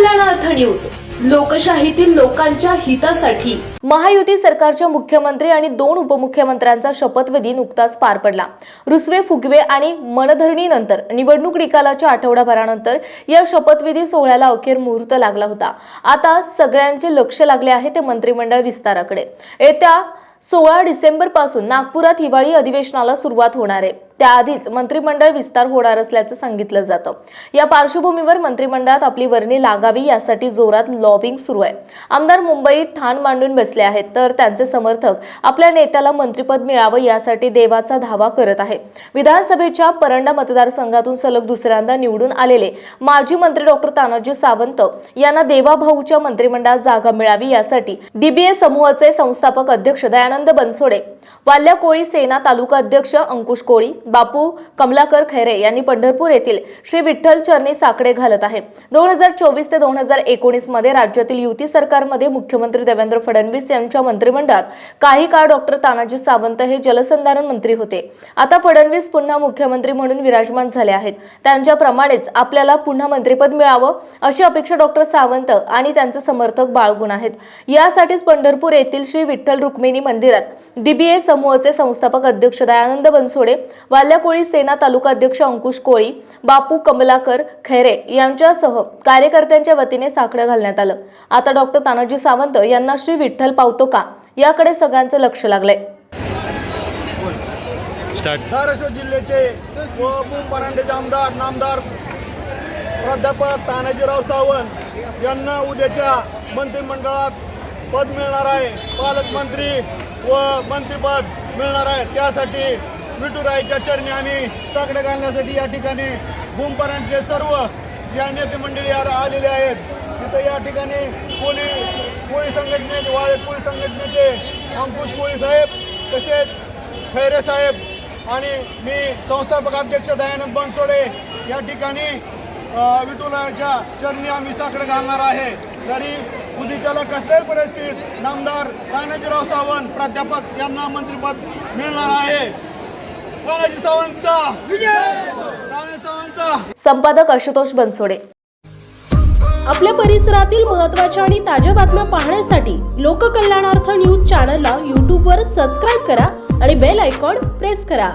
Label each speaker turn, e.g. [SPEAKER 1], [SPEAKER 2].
[SPEAKER 1] News. लोकशाहीतील लोकांच्या हितासाठी.
[SPEAKER 2] महायुती सरकारच्या मुख्यमंत्री आणि दोन उपमुख्यमंत्र्यांचा शपथविधी नुकताच पार पडला. रुसवे फुगवे आणि मनधरणीनंतर निवडणूक निकालाच्या आठवडाभरानंतर या शपथविधी सोहळ्याला अखेर मुहूर्त लागला होता. आता सगळ्यांचे लक्ष लागले आहे ते मंत्रिमंडळ विस्ताराकडे. येत्या सोळा डिसेंबरपासून नागपुरात हिवाळी अधिवेशनाला सुरुवात होणार आहे. त्याआधीच मंत्रिमंडळ विस्तार होणार असल्याचं सांगितलं जातं. या पार्श्वभूमीवर मंत्रिमंडळात आपली वर्णी लागावी यासाठी जोरात लॉबिंग सुरू आहे. आमदार मुंबईत ठाण मांडून बसले आहेत तर त्यांचे समर्थक आपल्या नेत्याला मंत्रिपद मिळावं यासाठी देवाचा धावा करत आहेत. विधानसभेच्या परंडा मतदारसंघातून सलग दुसऱ्यांदा निवडून आलेले माजी मंत्री डॉक्टर तानाजी सावंत यांना देवाभाऊच्या मंत्रिमंडळात जागा मिळावी यासाठी डीबीए समूहाचे संस्थापक अध्यक्ष दयानंद बनसोडे वाल्या कोळी सेना तालुका अध्यक्ष अंकुश कोळी बापू कमलाकर खैरे यांनी पंढरपूर येथील श्री विठ्ठल चरणी साकडे घालत आहे. दोन हजार चोवीस ते दोन हजार एकोणीसमध्ये राज्यातील युती सरकारमध्ये मुख्यमंत्री देवेंद्र फडणवीस यांच्या मंत्रिमंडळात काही काळ डॉक्टर तानाजी सावंत हे जलसंधारण मंत्री होते. आता फडणवीस पुन्हा मुख्यमंत्री म्हणून विराजमान झाले आहेत. त्यांच्याप्रमाणेच आपल्याला पुन्हा मंत्रिपद मिळावं अशी अपेक्षा डॉक्टर सावंत आणि त्यांचे समर्थक बाळगून आहेत. यासाठीच पंढरपूर येथील श्री विठ्ठल रुक्मिणी मंदिरात डीबीए समूहाचे संस्थापक अध्यक्ष दयानंद बनसोडे वाल्याकोळी सेना तालुका अध्यक्ष अंकुश कोळी बापू कमलाकर खैरे यांच्यासह कार्यकर्त्यांच्या वतीने साकडं घालण्यात आलं. आता डॉक्टर तानाजी सावंत यांना श्री विठ्ठल पावतो का? याकडे सगळ्यांचं लक्ष लागलंय.
[SPEAKER 3] स्टार्ट
[SPEAKER 4] धाराशिव जिल्ह्याचे व परांडेचे आमदार नामदार प्राध्यापक तानाजीराव सावंत यांना उद्याच्या मंत्रिमंडळात पद मिळणार आहे. पालकमंत्री व मंत्रिपद मिळणार आहे. त्यासाठी विठुरायच्या चरणी आणि साकडे घालण्यासाठी या ठिकाणी भूमपरांचे सर्व या नेते मंडळी आलेले आहेत. तिथं या ठिकाणी कोळी कोळी संघटनेचे वाळे कोळी संघटनेचे अंकुश कोळी साहेब तसेच खैरे साहेब आणि मी संस्थापक अध्यक्ष दयानंद बनसोडे या ठिकाणी विठुरायाच्या चरणी आम्ही साकडे घालणार आहे. तरी उद्याच्याला कसल्याही परिस्थितीत नामदार तानाजीराव सावंत प्राध्यापक यांना मंत्रिपद मिळणार आहे. तानाजी सावंत तानाजी सावंत
[SPEAKER 2] संपादक आशुतोष बनसोडे.
[SPEAKER 5] आपल्या परिसरातील महत्त्वाच्या आणि ताज्या बातम्या पाहण्यासाठी लोककल्याणार्थ न्यूज चॅनलला यूट्यूबवर सबस्क्राईब करा आणि बेल आयकॉन प्रेस करा.